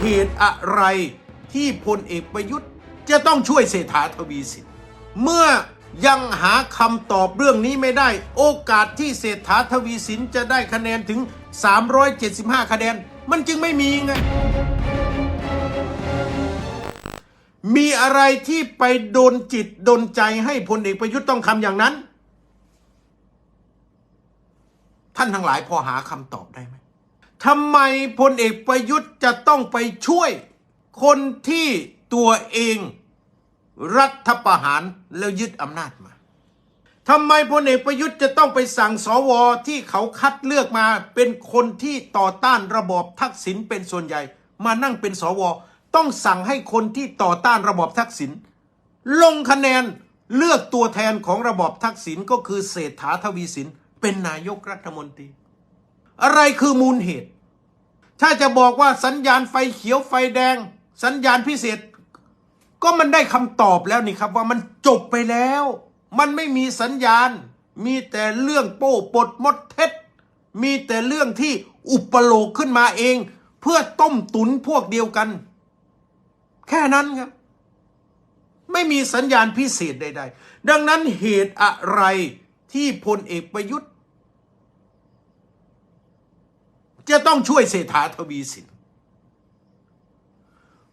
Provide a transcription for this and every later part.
เหตุอะไรที่พลเอกประยุทธ์จะต้องช่วยเศรษฐาทวีสินเมื่อยังหาคำตอบเรื่องนี้ไม่ได้ โอกาสที่เศรษฐาทวีสินจะได้คะแนนถึง 375 คะแนน มันจึงไม่มีไง มีอะไรที่ไปโดนจิตโดนใจให้พลเอกประยุทธ์ต้องทำอย่างนั้น ท่านทั้งหลายพอหาคำตอบได้ไหม ทำไมพลเอกประยุทธ์จะต้องไปช่วยคนที่ตัวเองรัฐประหารแล้วยึดอำนาจมาทำไมพลเอกประยุทธ์จะต้องไปสั่งสวที่เขาคัดเลือกมาเป็นคนที่ต่อต้านระบอบทักษิณเป็นส่วนใหญ่ มานั่งเป็นสว ต้องสั่งให้คนที่ต่อต้านระบอบทักษิณลงคะแนนเลือกตัวแทนของระบอบทักษิณก็คือเศรษฐาทวีสินเป็นนายกรัฐมนตรี อะไรคือมูลเหตุ ถ้าจะบอกว่าสัญญาณไฟเขียวไฟแดง สัญญาณพิเศษ ก็มันได้คำตอบแล้วนี่ครับว่ามันจบไปแล้ว มันไม่มีสัญญาณ มีแต่เรื่องโป้ปดมดเท็จ มีแต่เรื่องที่อุปโลกขึ้นมาเอง เพื่อต้มตุนพวกเดียวกัน แค่นั้นครับ ไม่มีสัญญาณพิเศษใด ๆ ดังนั้นเหตุอะไรที่พลเอกประยุทธ์ จะต้องช่วยเศรษฐาทวีสิน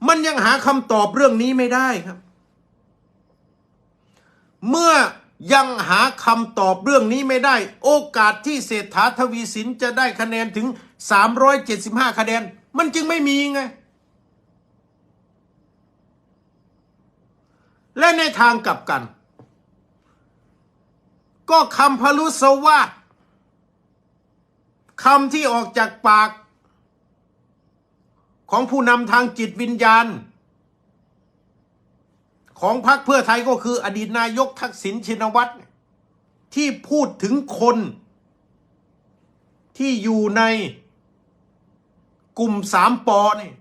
มันยังหาคำตอบเรื่องนี้ไม่ได้ครับ เมื่อยังหาคำตอบเรื่องนี้ไม่ได้ โอกาสที่เศรษฐาทวีสินจะได้คะแนนถึง 375 คะแนน มันจึงไม่มีไง และในทางกลับกัน ก็คำพลุสวาส คำที่ออกจากปาก ของผู้นำทางจิตวิญญาณ ของพรรคเพื่อไทยก็คืออดีตนายกทักษิณชินวัตร ที่พูดถึงคนที่อยู่ในกลุ่มสามปอนี่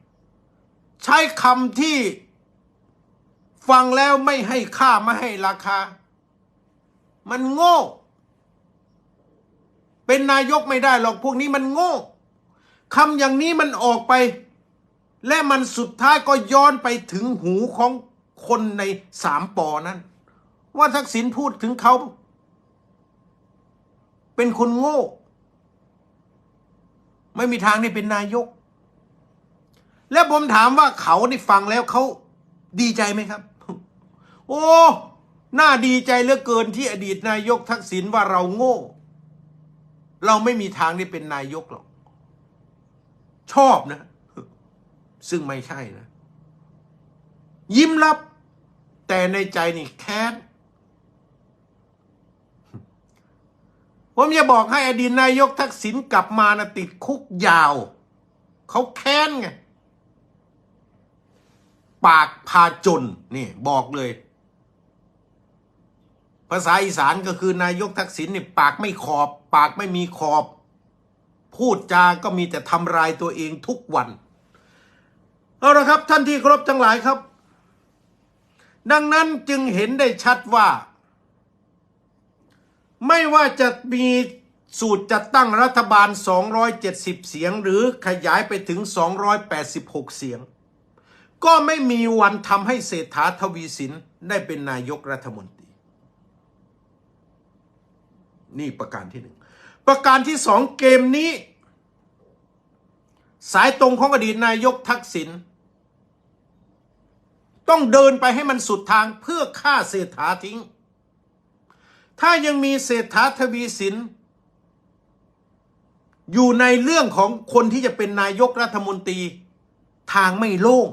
ใช้คำที่ฟังแล้วไม่ให้ค่าไม่ให้ราคา มันโง่ เป็นนายกไม่ได้หรอกพวกนี้มันโง่คำอย่างนี้มันออกไป และมันสุดท้ายก็ย้อนไปถึงหูของคนในสามปอนั้น ว่าทักษิณพูดถึงเขา เป็นคนโง่ ไม่มีทางได้เป็นนายก และผมถามว่าเขาได้ฟังแล้วเขาดีใจไหมครับ โอ้ น่าดีใจเหลือเกินที่อดีตนายกทักษิณว่าเราโง่ เราไม่มีทางได้เป็นนายกหรอก ชอบนะ ซึ่งไม่ใช่นะ ยิ้มรับ แต่ในใจนี่แค้นผมจะบอกให้อดีตนายกทักษิณกลับมานะติดคุกยาว เขาแค้นไง ปากพาจนนี่บอกเลย ภาษาอีสานก็คือนายกทักษิณนี่ปากไม่ขอบ ปากไม่มีขอบ พูดจาก็มีแต่ทำลายตัวเองทุกวันเอาละครับท่านที่เคารพทั้งหลายครับ ดังนั้นจึงเห็นได้ชัดว่า ไม่ว่าจะมีสูตรจัดตั้งรัฐบาล 270 เสียง หรือขยายไปถึง 286 เสียง ก็ไม่มีวันทำให้เศรษฐาทวีสินได้เป็นนายกรัฐมนตรี นี่ประการที่หนึ่งประการที่สองเกมนี้ สายตรงของอดีตนายกทักษิณต้องเดินไปให้มันสุดทางเพื่อฆ่าเศรษฐาทิ้ง ถ้ายังมีเศรษฐาทวีสิน อยู่ในเรื่องของคนที่จะเป็นนายกรัฐมนตรี ทางไม่โล่ง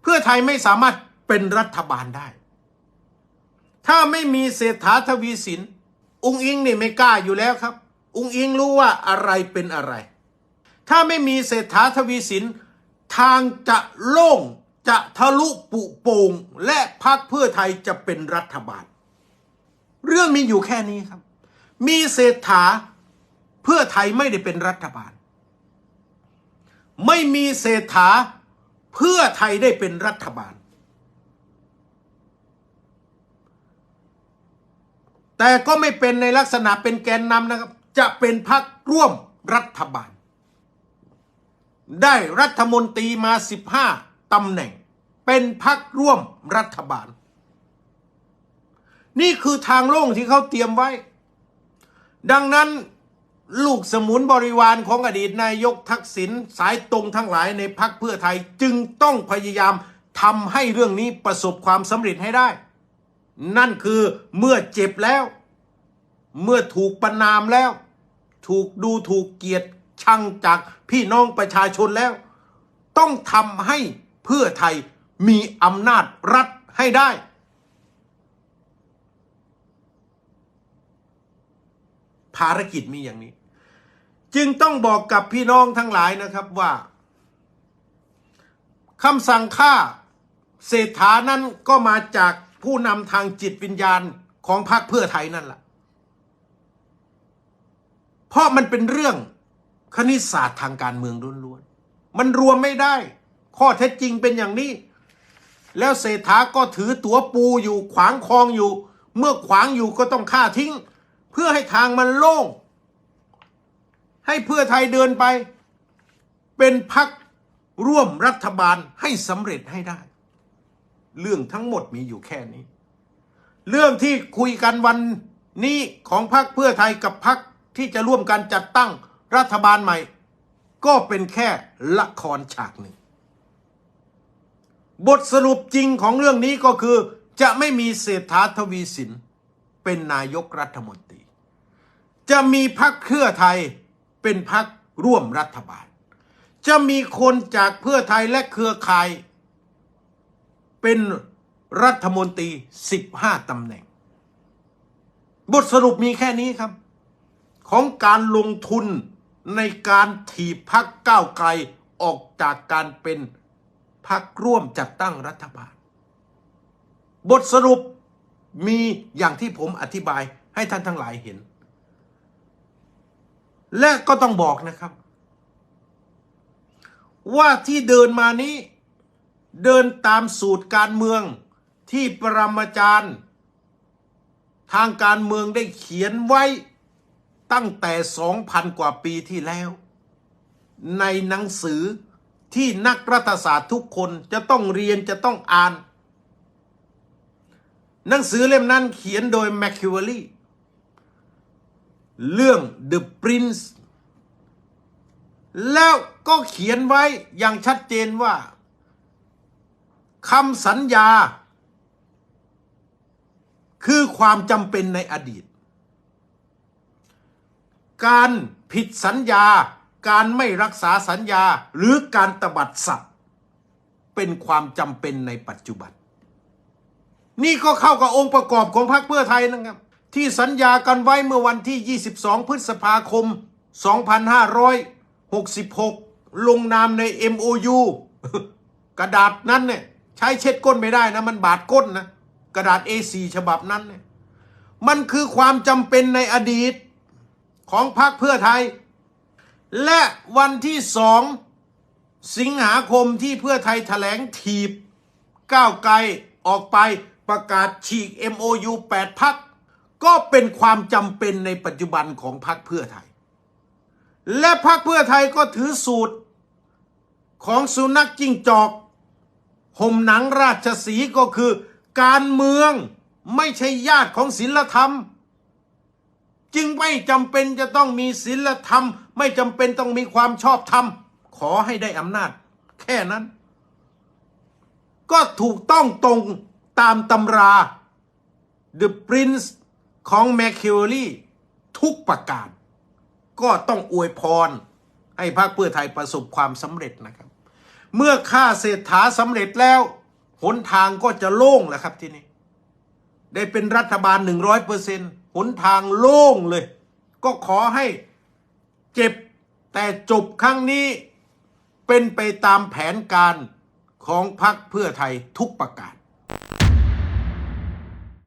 เพื่อไทยไม่สามารถเป็นรัฐบาลได้ ถ้าไม่มีเศรษฐาทวีสินองอิงนี่ไม่กล้าอยู่แล้วครับองอิงรู้ว่าอะไรเป็นอะไร ถ้าไม่มีเศรษฐาทวีสิน ทางจะโล่งจะทะลุปุโป่งและพรรคเพื่อไทยจะเป็นรัฐบาล เรื่องมีอยู่แค่นี้ครับ มีเศรษฐาเพื่อไทยไม่ได้เป็นรัฐบาล ไม่มีเศรษฐาเพื่อไทยได้เป็นรัฐบาล แต่ก็ไม่เป็นในลักษณะเป็นแกนนำนะครับ จะเป็นพรรคร่วมรัฐบาล ได้รัฐมนตรีมา 15ตำแหน่ง เป็นพักร่วมรัฐบาล นี่คือทางโล่งที่เขาเตรียมไว้ ดังนั้นลูกสมุนบริวารของอดีตนายกทักษิณสายตรงทั้งหลายในพักเพื่อไทยจึงต้องพยายามทำให้เรื่องนี้ประสบความสำเร็จให้ได้ นั่นคือเมื่อเจ็บแล้ว เมื่อถูกประนามแล้ว ถูกดูถูกเกียรติชังจากพี่น้องประชาชนแล้ว ต้องทำให้เพื่อไทยมีอำนาจรัฐให้ได้ ภารกิจมีอย่างนี้ จึงต้องบอกกับพี่น้องทั้งหลายนะครับว่าคำสั่งฆ่าเศรษฐานั้นก็มาจาก ผู้นำทางจิตวิญญาณของพรรคเพื่อไทยนั่นแหละเพราะมันเป็นเรื่องคณิตศาสตร์ทางการเมืองล้วนๆ มันรวมไม่ได้ ข้อเท็จจริงเป็นอย่างนี้ แล้วเศรษฐาก็ถือตัวปูอยู่ขวางคลองอยู่ เมื่อขวางอยู่ก็ต้องฆ่าทิ้ง เพื่อให้ทางมันโล่ง ให้เพื่อไทยเดินไป เป็นพักร่วมรัฐบาลให้สำเร็จให้ได้ เรื่องทั้งหมดมีอยู่แค่นี้ เรื่องที่คุยกันวันนี้ของพรรคเพื่อไทยกับพรรคที่จะร่วมกันจัดตั้งรัฐบาลใหม่ ก็เป็นแค่ละครฉากหนึ่ง บทสรุปจริงของเรื่องนี้ก็คือ จะไม่มีเศรษฐาทวีสิน เป็นนายกรัฐมนตรี จะมีพรรคเพื่อไทยเป็นพรรคร่วมรัฐบาล จะมีคนจากเพื่อไทยและเครือข่าย เป็นรัฐมนตรี 15 ตำแหน่ง บทสรุปมีแค่นี้ครับ ของการลงทุนในการถีบพักก้าวไกลออกจากการเป็นพักร่วมจัดตั้งรัฐบาล บทสรุปมีอย่างที่ผมอธิบายให้ท่านทั้งหลายเห็น และก็ต้องบอกนะครับ ว่าที่เดินมานี้ เดินตามสูตรการเมืองที่ปรมาจารย์ ทางการเมืองได้เขียนไว้ตั้งแต่ 2,000 กว่าปีที่แล้ว ในหนังสือที่นักรัฐศาสตร์ทุกคนจะต้องเรียนจะต้องอ่าน หนังสือเล่มนั้นเขียนโดยแมคคิวเวลีเรื่อง The Prince แล้วก็เขียนไว้อย่างชัดเจนว่า คำสัญญา คือความจำเป็นในอดีต การผิดสัญญา การไม่รักษาสัญญาหรือการตบัดสัตว์ เป็นความจำเป็นในปัจจุบัน นี่ก็เข้ากับองค์ประกอบของพรรคเพื่อไทยนะครับ ที่สัญญากันไว้เมื่อวันที่ 22 พฤษภาคม 2566 ลงนามใน MOU กระดาษนั้นเนี่ย ใช้เช็ดก้นไม่ได้นะ มันบาดก้นนะกระดาษ A4 ฉบับนั้นเนี่ยมันคือความจำเป็นในอดีตของพรรคเพื่อไทย และวันที่สองสิงหาคมที่เพื่อไทยแถลงถีบก้าวไกลออกไปประกาศฉีก MOU 8พักก็เป็นความจำเป็นในปัจจุบันของพรรคเพื่อไทย และพรรคเพื่อไทยก็ถือสูตรของสุนัขจิ้งจอก ห่มหนังราชสีก็คือ การเมืองไม่ใช่ญาติของศีลธรรม จึงไม่จำเป็นจะต้องมีศีลธรรม ไม่จำเป็นต้องมีความชอบธรรม ขอให้ได้อำนาจ แค่นั้น ก็ถูกต้องตรงตามตำรา The Prince ของ m a c h i a v e l l ทุกประการ ก็ต้องอวยพร ให้พรรคเพื่อไทยประสบความสำเร็จนะครับ เมื่อฆ่าเศรษฐาสำเร็จแล้ว หนทางก็จะโล่งแล้วครับทีนี้ ได้เป็นรัฐบาล100%หนทางโล่งเลย ก็ขอให้เจ็บแต่จบครั้งนี้เป็นไปตามแผนการของพรรคเพื่อไทยทุกประการ